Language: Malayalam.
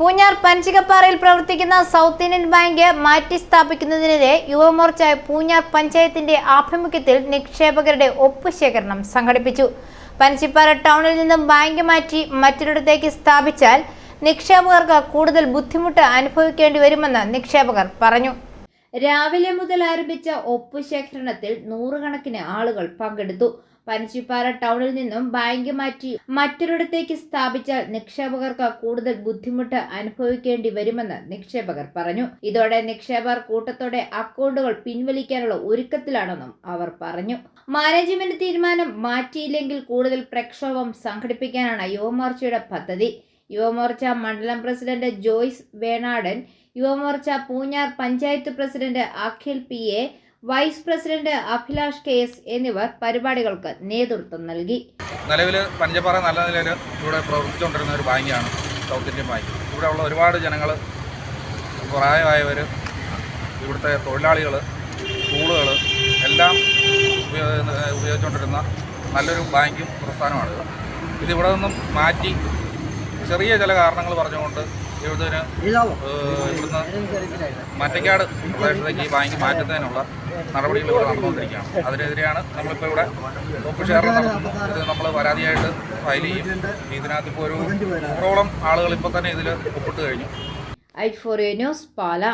പൂഞ്ഞാർ പഞ്ചികപ്പാറയിൽ പ്രവർത്തിക്കുന്ന സൗത്ത് ഇന്ത്യൻ ബാങ്ക് മാറ്റി സ്ഥാപിക്കുന്നതിനെതിരെ യുവമോർച്ച പൂഞ്ഞാർ പഞ്ചായത്തിന്റെ ആഭിമുഖ്യത്തിൽ നിക്ഷേപകരുടെ ഒപ്പുശേഖരണം സംഘടിപ്പിച്ചു. പനച്ചിപ്പാറ ടൗണിൽ നിന്നും ബാങ്ക് മാറ്റി മറ്റൊരിടത്തേക്ക് സ്ഥാപിച്ചാൽ നിക്ഷേപകർക്ക് കൂടുതൽ ബുദ്ധിമുട്ട് അനുഭവിക്കേണ്ടി വരുമെന്ന് നിക്ഷേപകർ പറഞ്ഞു. രാവിലെ മുതൽ ആരംഭിച്ച ഒപ്പുശേഖരണത്തിൽ നൂറുകണക്കിന് ആളുകൾ പങ്കെടുത്തു. പനച്ചിപ്പാറ ടൗണിൽ നിന്നും ബാങ്ക് മാറ്റി മറ്റൊരിടത്തേക്ക് സ്ഥാപിച്ചാൽ നിക്ഷേപകർക്ക് കൂടുതൽ ബുദ്ധിമുട്ട് അനുഭവിക്കേണ്ടി വരുമെന്ന് നിക്ഷേപകർ പറഞ്ഞു. ഇതോടെ നിക്ഷേപകർ കൂട്ടത്തോടെ അക്കൗണ്ടുകൾ പിൻവലിക്കാനുള്ള ഒരുക്കത്തിലാണെന്നും അവർ പറഞ്ഞു. മാനേജ്മെന്റ് തീരുമാനം മാറ്റിയില്ലെങ്കിൽ കൂടുതൽ പ്രക്ഷോഭം സംഘടിപ്പിക്കാനാണ് യുവമോർച്ചയുടെ പദ്ധതി. യുവമോർച്ച മണ്ഡലം president Joyce Venadan Yuva Morcha Poonjar panchayat president Akhil P A vice president Abhilash K S എന്നിവർ പരിപാടികൾക്ക് നേതൃത്വം നൽകി. നിലവിൽ പഞ്ചപ്പാറ നല്ല നിലയിൽ ഇവിടെ പ്രവർത്തിച്ചുകൊണ്ടിരുന്ന ഒരു ബാങ്കാണ് സൗത്ത് ഇന്ത്യൻ ബാങ്ക്. ഇവിടെ ഉള്ള ഒരുപാട് ജനങ്ങൾ പ്രായമായവർ ഇവിടുത്തെ തൊഴിലാളികൾ സ്കൂളുകൾ എല്ലാം ഉപയോഗിച്ചുകൊണ്ടിരുന്ന നല്ലൊരു ബാങ്കും പ്രസ്ഥാനമാണിത്. ഇതിവിടെ നിന്നും മാറ്റി ചെറിയ ചില കാരണങ്ങൾ പറഞ്ഞുകൊണ്ട് ഇവിടുത്തെ ഇവിടുന്ന് മറ്റക്കാട് പ്രദേശത്തേക്ക് ഈ ബാങ്ക് മാറ്റുന്നതിനുള്ള നടപടികൾ ഇവിടെ നടന്നുകൊണ്ടിരിക്കുകയാണ്. അതിനെതിരെയാണ് നമ്മളിപ്പോൾ ഇവിടെ ഒപ്പ് ഷെയർ ഇത് നമ്മൾ പരാതിയായിട്ട് ഫയൽ ചെയ്യും. ഇതിനകത്ത് ഇപ്പോൾ ഒരു നൂറോളം ആളുകൾ ഇപ്പോൾ തന്നെ ഇതിൽ ഒപ്പിട്ട് കഴിഞ്ഞു. I four news Pala.